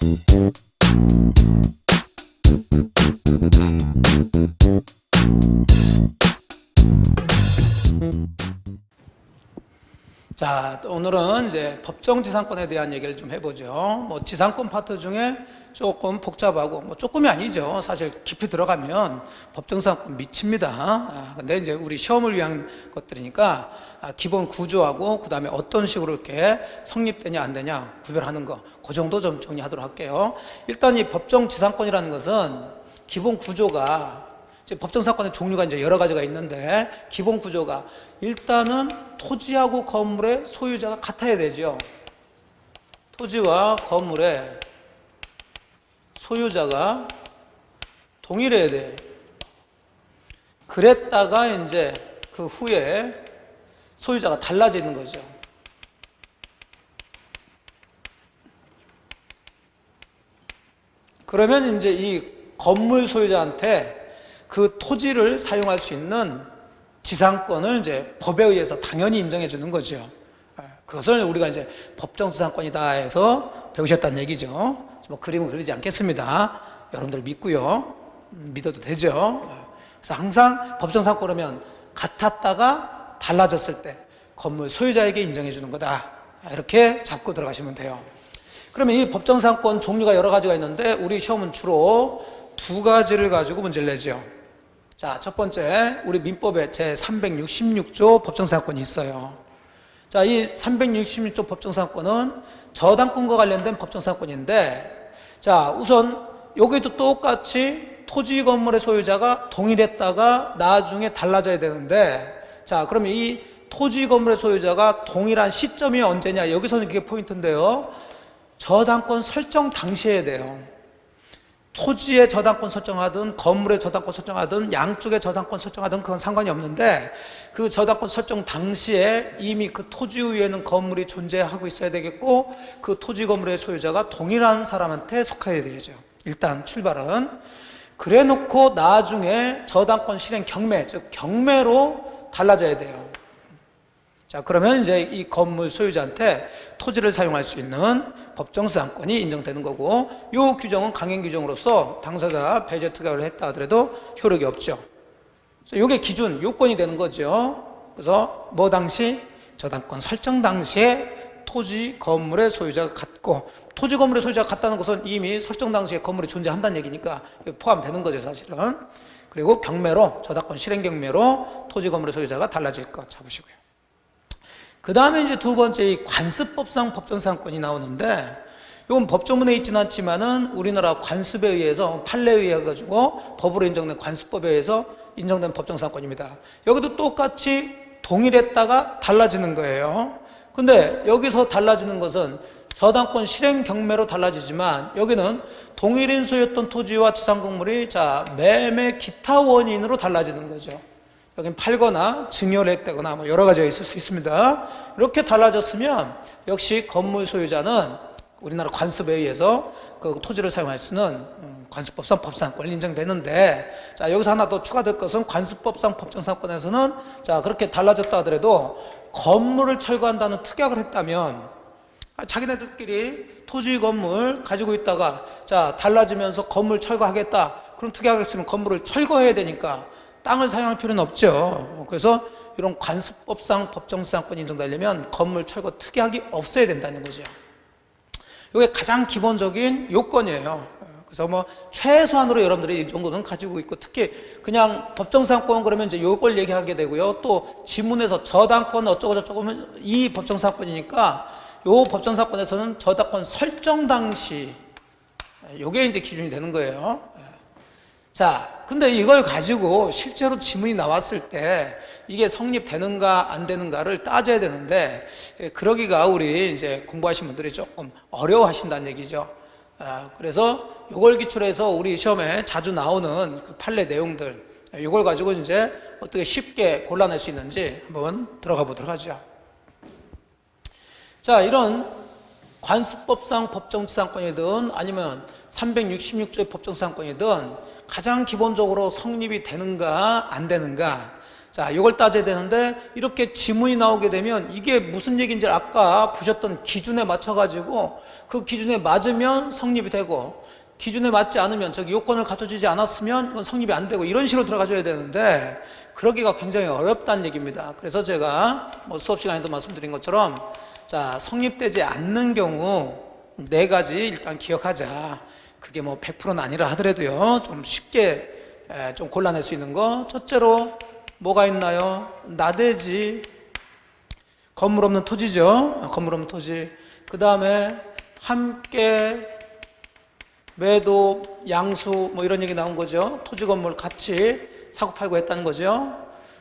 Thank you. 자, 또 오늘은 이제 법정 지상권에 대한 얘기를 좀 해보죠. 뭐 지상권 파트 중에 조금 복잡하고 뭐 조금이 아니죠. 사실 깊이 들어가면 법정 지상권 미칩니다. 아, 근데 이제 우리 시험을 위한 것들이니까 아, 기본 구조하고 그 다음에 어떤 식으로 이렇게 성립되냐 안 되냐 구별하는 거, 그 정도 좀 정리하도록 할게요. 일단 이 법정 지상권이라는 것은 기본 구조가 법정 사건의 종류가 이제 여러 가지가 있는데 기본 구조가 일단은 토지하고 건물의 소유자가 같아야 되죠. 토지와 건물의 소유자가 동일해야 돼. 그랬다가 이제 그 후에 소유자가 달라지는 거죠. 그러면 이제 이 건물 소유자한테 그 토지를 사용할 수 있는 지상권을 이제 법에 의해서 당연히 인정해 주는 거죠. 예, 그것을 우리가 이제 법정 지상권이다 해서 배우셨다는 얘기죠. 뭐 그림은 그리지 않겠습니다. 여러분들 믿고요. 음, 믿어도 되죠. 예, 그래서 항상 법정 지상권 그러면 같았다가 달라졌을 때 건물 소유자에게 인정해 주는 거다. 이렇게 잡고 들어가시면 돼요. 그러면 이 법정 지상권 종류가 여러 가지가 있는데 우리 시험은 주로 두 가지를 가지고 문제를 내죠. 자, 첫 번째, 우리 민법에 제 366조 법정사건이 있어요. 자, 이 366조 법정사건은 저당권과 관련된 법정사건인데, 자, 우선 여기도 똑같이 토지 건물의 소유자가 동일했다가 나중에 달라져야 되는데, 자, 그러면 이 토지 건물의 소유자가 동일한 시점이 언제냐? 여기서는 그게 포인트인데요. 저당권 설정 당시에 돼요. 토지의 저당권 설정하든 건물의 저당권 설정하든 양쪽의 저당권 설정하든 그건 상관이 없는데 그 저당권 설정 당시에 이미 그 토지 위에는 건물이 존재하고 있어야 되겠고 그 토지 건물의 소유자가 동일한 사람한테 속해야 되죠. 일단 출발은 그래 놓고 나중에 저당권 실행 경매 즉 경매로 달라져야 돼요. 자, 그러면 이제 이 건물 소유자한테 토지를 사용할 수 있는 법정수상권이 인정되는 거고, 이 규정은 강행 규정으로서 당사자 배제 특약을 했다 하더라도 효력이 없죠. 그래서 이게 기준, 요건이 되는 거죠. 그래서 뭐 당시? 저당권 설정 당시에 토지 건물의 소유자가 같고, 토지 건물의 소유자가 같다는 것은 이미 설정 당시에 건물이 존재한다는 얘기니까 포함되는 거죠, 사실은. 그리고 경매로, 저당권 실행 경매로 토지 건물의 소유자가 달라질 것 잡으시고요. 그 다음에 이제 두 번째 이 관습법상 법정사건이 나오는데 이건 법조문에 있지는 않지만은 우리나라 관습에 의해서 판례에 의해 가지고 법으로 인정된 관습법에 의해서 인정된 법정사건입니다. 여기도 똑같이 동일했다가 달라지는 거예요. 근데 여기서 달라지는 것은 저당권 실행 경매로 달라지지만 여기는 동일인 소유였던 토지와 지상 건물이 자 매매 기타 원인으로 달라지는 거죠. 여긴 팔거나 증여를 했다거나 뭐 여러 가지가 있을 수 있습니다. 이렇게 달라졌으면 역시 건물 소유자는 우리나라 관습에 의해서 그 토지를 사용할 수는 음, 관습법상 법상권이 인정되는데 자 여기서 하나 더 추가될 것은 관습법상 법정상권에서는 자 그렇게 달라졌다 하더라도 건물을 철거한다는 특약을 했다면 아, 자기네들끼리 토지 건물 가지고 있다가 자 달라지면서 건물 철거하겠다 그럼 특약했으면 건물을 철거해야 되니까 땅을 사용할 필요는 없죠. 그래서 이런 관습법상 법정수상권이 인정되려면 건물 철거 특약이 없어야 된다는 거죠. 이게 가장 기본적인 요건이에요. 그래서 뭐 최소한으로 여러분들이 이 정도는 가지고 있고 특히 그냥 법정상권 그러면 이제 요걸 얘기하게 되고요. 또 지문에서 저당권 어쩌고 저쩌고 하면 이 법정사건이니까 요 법정사건에서는 저당권 설정 당시 요게 이제 기준이 되는 거예요. 자, 근데 이걸 가지고 실제로 지문이 나왔을 때 이게 성립되는가 안 되는가를 따져야 되는데 예, 그러기가 우리 이제 공부하신 분들이 조금 어려워하신다는 얘기죠. 아, 그래서 이걸 기출해서 우리 시험에 자주 나오는 그 판례 내용들 이걸 가지고 이제 어떻게 쉽게 골라낼 수 있는지 한번 들어가 보도록 하죠. 자, 이런 관습법상 법정지상권이든 아니면 366조의 법정지상권이든 가장 기본적으로 성립이 되는가 안 되는가 자, 이걸 따져야 되는데 이렇게 지문이 나오게 되면 이게 무슨 얘기인지 아까 보셨던 기준에 맞춰 가지고 그 기준에 맞으면 성립이 되고 기준에 맞지 않으면 즉 요건을 갖춰주지 않았으면 이건 성립이 안 되고 이런 식으로 들어가줘야 되는데 그러기가 굉장히 어렵다는 얘기입니다. 그래서 제가 뭐 수업 시간에도 말씀드린 것처럼 자 성립되지 않는 경우 네 가지 일단 기억하자. 그게 뭐 100%는 아니라 하더라도요 좀 쉽게 에, 좀 골라낼 수 있는 거 첫째로 뭐가 있나요? 나대지 건물 없는 토지죠. 건물 없는 토지. 그 다음에 함께 매도, 양수 뭐 이런 얘기 나온 거죠. 토지 건물 같이 사고 팔고 했다는 거죠.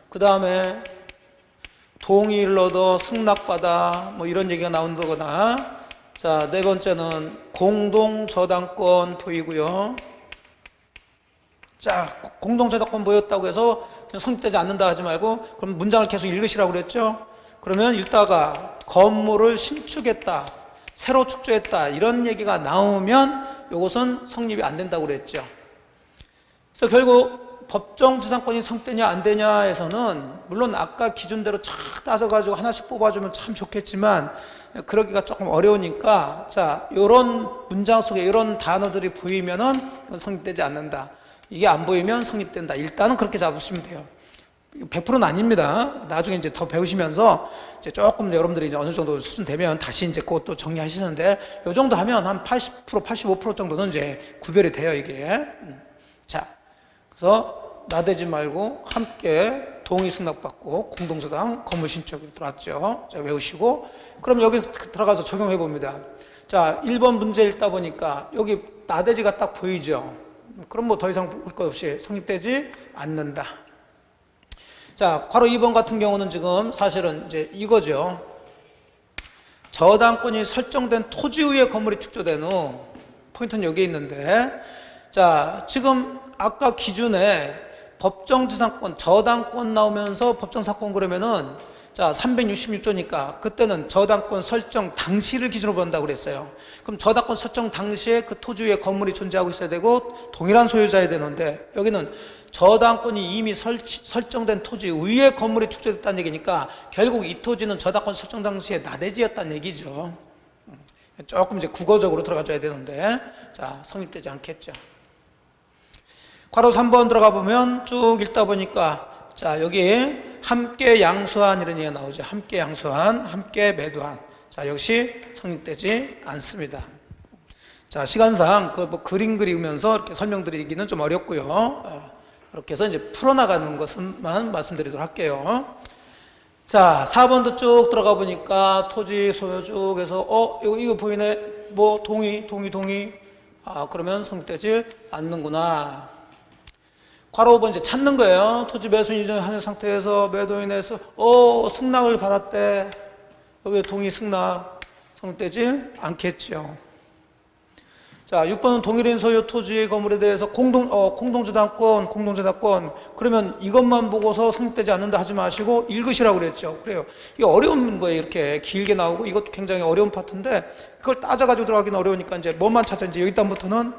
그 다음에 동의를 얻어 승낙받아 뭐 이런 얘기가 나온다거나 자, 네 번째는 공동 저당권 포이고요. 자, 공동 저당권 보였다고 해서 그냥 성립되지 않는다 하지 말고 그럼 문장을 계속 읽으시라고 그랬죠. 그러면 읽다가 건물을 신축했다. 새로 축조했다. 이런 얘기가 나오면 이것은 성립이 안 된다고 그랬죠. 그래서 결국 법정 지상권이 성되냐 안 되냐에서는 물론 아까 기준대로 쫙 따져가지고 하나씩 뽑아주면 참 좋겠지만 그러기가 조금 어려우니까 자 이런 문장 속에 이런 단어들이 보이면은 성립되지 않는다. 이게 안 보이면 성립된다. 일단은 그렇게 잡으시면 돼요. 100%는 아닙니다. 나중에 이제 더 배우시면서 이제 조금 여러분들이 이제 어느 정도 수준 되면 다시 이제 그것도 정리하시는데 이 정도 하면 한 80%, 85% 정도는 이제 구별이 돼요, 이게. 음. 자, 그래서 나대지 말고 함께 동의 승낙받고 공동저당 건물 신축이 들어왔죠. 자, 외우시고 그럼 여기 들어가서 적용해 봅니다. 자, 1번 문제 읽다 보니까 여기 나대지가 딱 보이죠. 그럼 뭐 더 이상 볼 것 없이 성립되지 않는다. 자, 괄호 2번 같은 경우는 지금 사실은 이제 이거죠. 저당권이 설정된 토지 위에 건물이 축조된 후 포인트는 여기 있는데 자, 지금 아까 기준에 법정지상권, 저당권 나오면서 법정사건 그러면은 자, 366조니까 그때는 저당권 설정 당시를 기준으로 본다고 그랬어요. 그럼 저당권 설정 당시에 그 토지 위에 건물이 존재하고 있어야 되고 동일한 소유자야 되는데 여기는 저당권이 이미 설, 설정된 토지 위에 건물이 축조됐다는 얘기니까 결국 이 토지는 저당권 설정 당시에 나대지였다는 얘기죠. 조금 이제 국어적으로 들어가줘야 되는데 자, 성립되지 않겠죠. 괄호 3번 들어가 보면 쭉 읽다 보니까 자, 여기 함께 양수한 이런 얘기가 나오죠. 함께 양수한, 함께 매도한. 자, 역시 성립되지 않습니다. 자, 시간상 그 뭐 그림 그리면서 이렇게 설명드리기는 좀 어렵고요. 어, 이렇게 해서 이제 풀어나가는 것만 말씀드리도록 할게요. 자, 4번도 쭉 들어가 보니까 토지 소유 쭉 해서 어, 이거, 이거 보이네. 뭐 동의, 동의, 동의. 아, 그러면 성립되지 않는구나. 괄호 5번 이제 찾는 거예요. 토지 매수 인정한 상태에서 매도인에서 어 승낙을 받았대. 여기 동의 승낙 성립되지 않겠죠. 자, 6번은 동일인 소유 토지 건물에 대해서 공동 어 공동저당권, 공동저당권. 그러면 이것만 보고서 성립되지 않는다 하지 마시고 읽으시라고 그랬죠. 그래요. 이게 어려운 거예요. 이렇게 길게 나오고 이것도 굉장히 어려운 파트인데 그걸 따져 가지고 들어가기는 어려우니까 이제 뭐만 찾아 이제 여기다부터는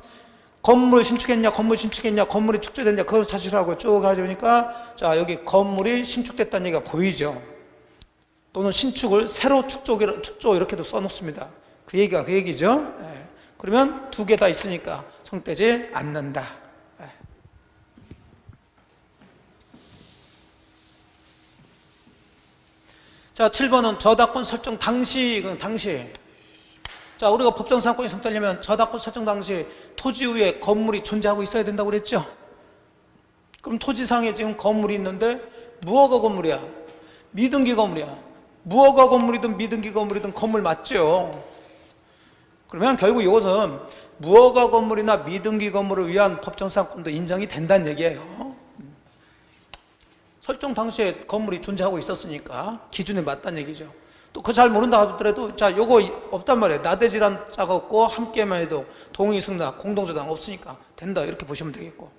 건물 신축했냐, 건물 신축했냐, 건물이 축조됐냐, 그걸 찾으라고 쭉 가져오니까, 자, 여기 건물이 신축됐다는 얘기가 보이죠. 또는 신축을 새로 축조, 축조 이렇게도 써놓습니다. 그 얘기가 그 얘기죠. 예. 그러면 두 개 다 있으니까 성되지 않는다. 예. 자, 7번은 저당권 설정 당시, 그 당시. 자, 우리가 법정 상권이 성되려면 저당권 설정 당시 토지 위에 건물이 존재하고 있어야 된다고 그랬죠? 그럼 토지상에 지금 건물이 있는데 무허가 건물이야. 미등기 건물이야. 무허가 건물이든 미등기 건물이든 건물 맞죠? 그러면 결국 이것은 무허가 건물이나 미등기 건물을 위한 법정 상권도 인정이 된다는 얘기예요. 설정 당시에 건물이 존재하고 있었으니까 기준에 맞다는 얘기죠. 또 그 잘 모른다 하더라도 자 요거 없단 말이에요. 나대질한 자가 없고 함께만 해도 동의 승낙 공동저당 없으니까 된다 이렇게 보시면 되겠고.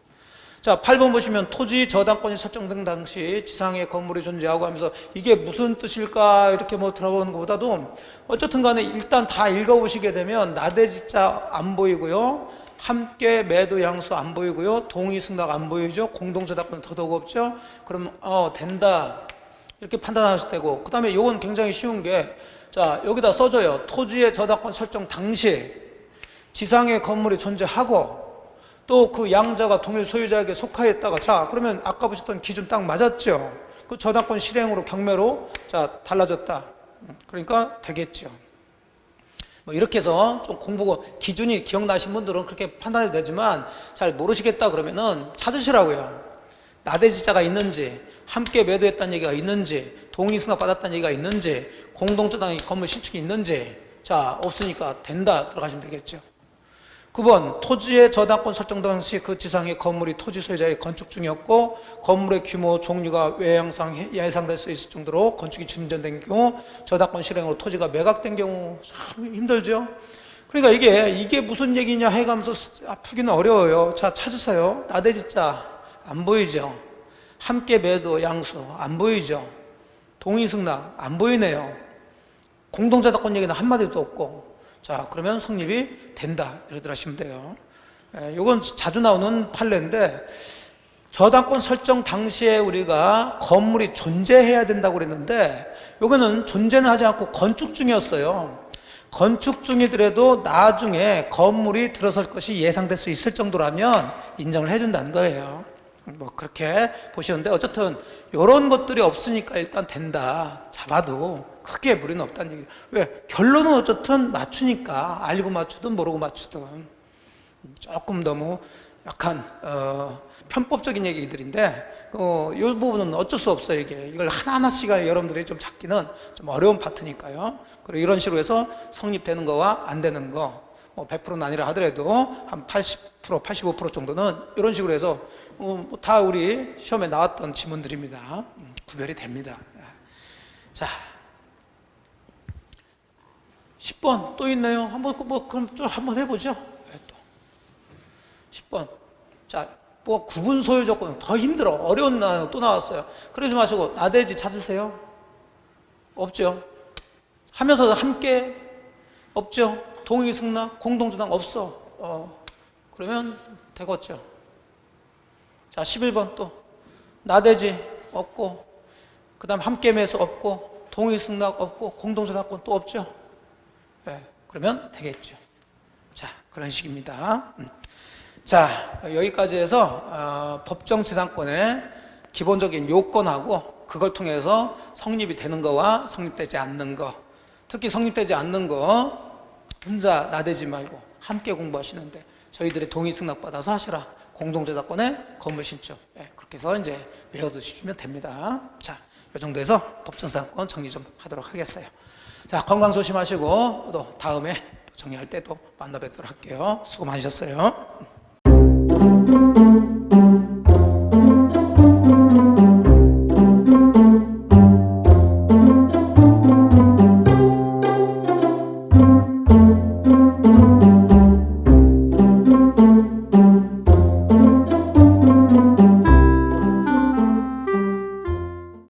자 8번 보시면 토지 저당권이 설정된 당시 지상에 건물이 존재하고 하면서 이게 무슨 뜻일까 이렇게 뭐 들어보는 것보다도 어쨌든 간에 일단 다 읽어보시게 되면 나대지자 안 보이고요. 함께 매도 양수 안 보이고요. 동의 승낙 안 보이죠. 공동 저작권 더더욱 없죠. 그럼 어 된다. 이렇게 판단하셔도 되고 그 다음에 요건 굉장히 쉬운 게 자, 여기다 써줘요. 토지의 저작권 설정 당시 지상의 건물이 존재하고 또 그 양자가 동일 소유자에게 속하였다가 자, 그러면 아까 보셨던 기준 딱 맞았죠. 그 저작권 실행으로 경매로 자, 달라졌다. 그러니까 되겠죠. 뭐 이렇게 해서 좀 공부가 기준이 기억나신 분들은 그렇게 판단해도 되지만 잘 모르시겠다 그러면은 찾으시라고요. 나대지자가 있는지, 함께 매도했다는 얘기가 있는지, 동의 수납 받았다는 얘기가 있는지, 공동저당 건물 신축이 있는지, 자 없으니까 된다 들어가시면 되겠죠. 9번 토지의 저당권 설정 당시 그 지상의 건물이 토지 소유자의 건축 중이었고 건물의 규모 종류가 외양상 예상될 수 있을 정도로 건축이 진전된 경우 저당권 실행으로 토지가 매각된 경우 참 힘들죠. 그러니까 이게 이게 무슨 얘기냐 해가면서 풀기는 어려워요. 자 찾으세요. 나대지자 안 보이죠. 함께 매도 양수 안 보이죠. 동의 승낙 안 보이네요. 공동저당권 얘기는 한마디도 없고 자, 그러면 성립이 된다. 이러들 하시면 돼요. 예, 요건 자주 나오는 판례인데, 저당권 설정 당시에 우리가 건물이 존재해야 된다고 그랬는데, 요거는 존재는 하지 않고 건축 중이었어요. 건축 중이더라도 나중에 건물이 들어설 것이 예상될 수 있을 정도라면 인정을 해준다는 거예요. 뭐 그렇게 보시는데 어쨌든 이런 것들이 없으니까 일단 된다 잡아도 크게 무리는 없다는 얘기. 왜 결론은 어쨌든 맞추니까 알고 맞추든 모르고 맞추든 조금 너무 약간 어, 편법적인 얘기들인데 어, 이 부분은 어쩔 수 없어요 이게 이걸 하나 하나씩 여러분들이 좀 잡기는 좀 어려운 파트니까요. 그리고 이런 식으로 해서 성립되는 거와 안 되는 거. 뭐 100%는 아니라 하더라도 한 80%, 85% 정도는 이런 식으로 해서 어, 뭐다 우리 시험에 나왔던 지문들입니다. 음, 구별이 됩니다. 자, 10번 또 있네요. 한번 뭐 그럼 좀 한번 해 보죠. 네, 또 10번. 자, 뭐 구분 소유 조건 더 힘들어. 어려운 나또 나왔어요. 그러지 마시고 나대지 찾으세요. 없죠. 하면서 함께 없죠. 동의 승낙, 공동주당 없어. 어, 그러면 되겠죠. 자, 11번 또. 나대지 없고, 그 다음 함께 매수 없고, 동의 승낙 없고, 공동주당권 또 없죠. 예, 그러면 되겠죠. 자, 그런 식입니다. 음. 자, 여기까지 해서 어, 법정지상권의 기본적인 요건하고 그걸 통해서 성립이 되는 거와 성립되지 않는 거, 특히 성립되지 않는 거 혼자 나대지 말고 함께 공부하시는데 저희들의 동의 승낙 받아서 하시라. 공동저작권의 건물 신축. 예, 그렇게 해서 이제 외워두시면 됩니다. 자, 이 정도에서 법정지상권 정리 좀 하도록 하겠어요. 자, 건강 조심하시고 또 다음에 정리할 때 또 만나 뵙도록 할게요. 수고 많으셨어요.